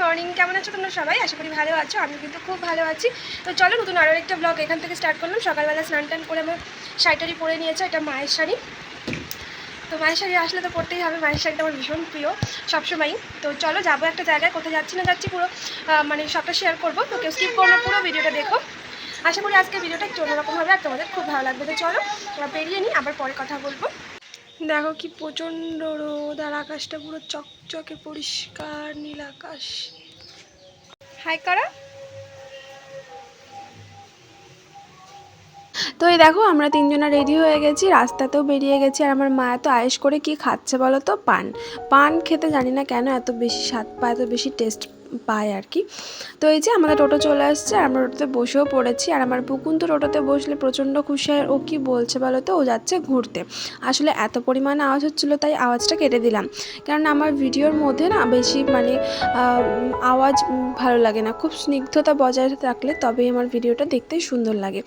Morning কেমন আছো তোমরা সবাই? আশা করি ভালো আছো আমি কিন্তু খুব ভালো আছি। তো চলো নতুন আরও একটা ব্লগ এখান থেকে স্টার্ট করলাম। সকালবেলা স্নান টান করে আমার শাড়িটারি পরে নিয়েছে, এটা মায়ের শাড়ি। তো মায়ের শাড়ি আসলে তো পড়তেই হবে, মায়ের শাড়িটা আমার ভীষণ প্রিয় সবসময়ই। তো চলো যাব একটা জায়গায়, কোথায় যাচ্ছি না যাচ্ছি পুরো মানে সবটা শেয়ার করব। তো কেউ স্কিপ করো পুরো ভিডিওটা দেখো। আশা করি আজকে ভিডিওটা একটু অন্যরকম হবে আর তোমাদের খুব ভালো লাগবে। তো চলো বেরিয়ে নিই, আবার পরে কথা বলব। দেখো কি প্রচণ্ড রোদ আর আকাশটা পুরো চকচকে পরিষ্কার নীল আকাশ। হাই করা তো এই দেখো আমরা তিনজনা রেডি হয়ে গেছি রাস্তাতেও বেরিয়ে গেছি আর আমার মা এত আয়েস করে কি খাচ্ছে বলো তো? পান। পান খেতে জানি না কেন এত বেশি স্বাদ পায় এত বেশি টেস্ট পায় আর কি। তো এই যে আমাদের টোটো চলে আসছে আর আমরা টোটোতে বসেও পড়েছি। আর আমার পুকুন তো টোটোতে বসলে প্রচণ্ড খুশি হয়। ও কি বলছে বলো তো? ও যাচ্ছে ঘুরতে। আসলে এত পরিমাণে আওয়াজ হচ্ছিল, তাই আওয়াজটা কেটে দিলাম। কারণ আমার ভিডিওর মধ্যে না বেশি মানে আওয়াজ ভালো লাগে না। খুব স্নিগ্ধতা বজায় রাখলে তবেই আমার ভিডিওটা দেখতে সুন্দর লাগে।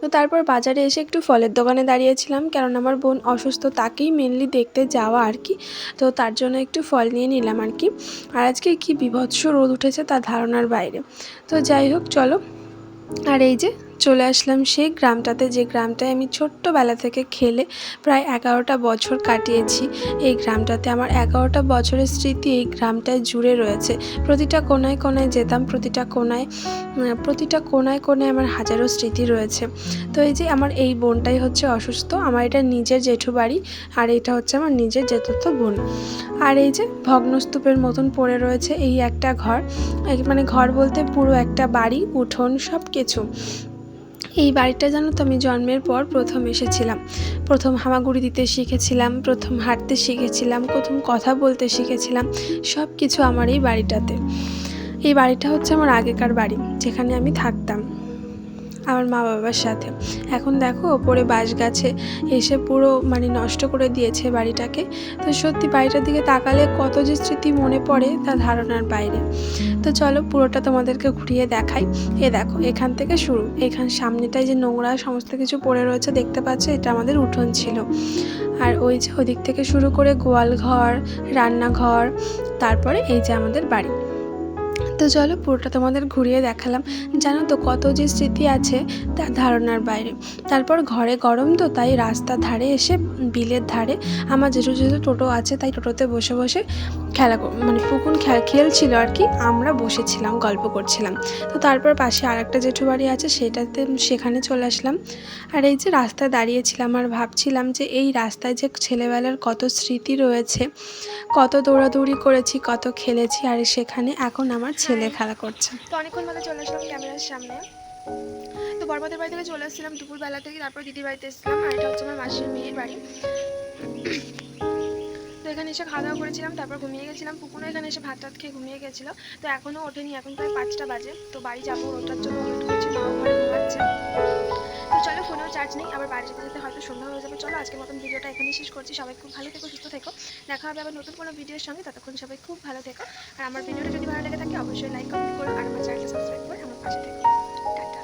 তো তারপর বাজারে এসে একটু ফলের দোকানে দাঁড়িয়েছিলাম। কারণ আমার বোন অসুস্থ, তাকেই মেনলি দেখতে যাওয়া আর কি। তো তার জন্য একটু ফল নিয়ে নিলাম আর কি। আর আজকে কি বিভৎস রোদ উঠেছে তার ধারণার বাইরে। তো যাই হোক চলো। আর এই যে চলে আসলাম সেই গ্রামটাতে, যে গ্রামটায় আমি ছোট্টবেলা থেকে খেলে প্রায় এগারোটা বছর কাটিয়েছি। এই গ্রামটাতে আমার এগারোটা বছরের স্মৃতি এই গ্রামটায় জুড়ে রয়েছে। প্রতিটা কোনায় কোনায় যেতাম, প্রতিটা কোনায় প্রতিটা কোনায় কোনায় আমার হাজারো স্মৃতি রয়েছে। তো এই যে আমার এই বোনটাই হচ্ছে অসুস্থ, আমার এটা নিজের জেঠু বাড়ি আর এটা হচ্ছে আমার নিজের জেঠুতো বোন। আর এই যে ভগ্নস্তূপের মতন পড়ে রয়েছে এই একটা ঘর মানে ঘর বলতে পুরো একটা বাড়ি, উঠোন সব কিছু এই বাড়িটা জানো তো, আমি জন্মের পর প্রথম এসেছিলাম। প্রথম হামাগুড়ি দিতে শিখেছিলাম, প্রথম হাঁটতে শিখেছিলাম, প্রথম কথা বলতে শিখেছিলাম সব কিছু আমার এই বাড়িটাতে। এই বাড়িটা হচ্ছে আমার আগেকার বাড়ি, যেখানে আমি থাকতাম। আমার মা বাবার সাথে। এখন দেখো ওপরে বাঁশ গাছে এসে পুরো মানে নষ্ট করে দিয়েছে বাড়িটাকে। তো সত্যি বাড়িটার দিকে তাকালে কত যে স্মৃতি মনে পড়ে তা ধারণার বাইরে। তো চলো পুরোটা তোমাদেরকে ঘুরিয়ে দেখাই। এ দেখো, এখান থেকে শুরু। এখান সামনেটায় যে নোংরা সমস্ত কিছু পড়ে রয়েছে দেখতে পাচ্ছ, এটা আমাদের উঠোন ছিল। আর ওই যে ওদিক থেকে শুরু করে গোয়াল ঘর রান্নাঘর, তারপরে এই যে আমাদের বাড়ি। তো চলো পুরোটা তোমাদের ঘুরিয়ে দেখালাম। জানো তো কত যে স্মৃতি আছে তার ধারণার বাইরে। তারপর ঘরে গরম তো, তাই রাস্তা ধারে এসে বিলের ধারে, আমার যেহেতু যেহেতু টোটো আছে, তাই টোটোতে বসে বসে খেলা মানে পুকুন খে- খেলছিল আর কি। আমরা বসেছিলাম গল্প করছিলাম। তো তারপর পাশে আর একটা জেঠু বাড়ি আছে সেটাতে সেখানে চলে আসলাম। আর এই যে রাস্তায় দাঁড়িয়েছিলাম আর ভাবছিলাম যে এই রাস্তায় যে ছেলেবেলার কত স্মৃতি রয়েছে কত দৌড়াদৌড়ি করেছি কত খেলেছি আর সেখানে এখন আমার ছেলে খেলা করছে। তো অনেকক্ষণ বাদে চলে আসলাম ক্যামেরার সামনে। তো বরবাদের বাড়ি থেকে চলে এসেছিলাম দুপুরবেলা থেকে তারপর দিদির বাড়িতে এসেছিলাম আর এটা হচ্ছে আমার মাসির মেয়ের বাড়ি। এখানে এসে খাওয়া দাওয়া করেছিলাম, তারপর ঘুমিয়ে গেছিলাম। পুকুরও এখানে এসে ভাত টাত খেয়ে ঘুমিয়ে গেছিল। তো এখনও ওঠেনি, এখন প্রায় পাঁচটা বাজে। তো বাড়ি যাব ওটার জন্য ওয়েট করছি ঘুমাচ্ছে। তো চলো ফোনেও চার্জ নেই, আবার বাড়ি যেতে যেতে হয়তো সন্ধ্যা হয়ে যাবে। চলো আজকের মতন ভিডিওটা এখানেই শেষ করছি। সবাই খুব ভালো থেকো, সুস্থ থেকো। দেখা হবে আবার নতুন কোনো ভিডিওর সঙ্গে। ততক্ষণ সবাই খুব ভালো থেকো। আর আমার ভিডিওটা যদি ভালো লেগে থাকে, অবশ্যই লাইক কমেন্ট করো, আর আমার চ্যানেলটা সাবস্ক্রাইব করে আমার পাশে থেকো। টাটা।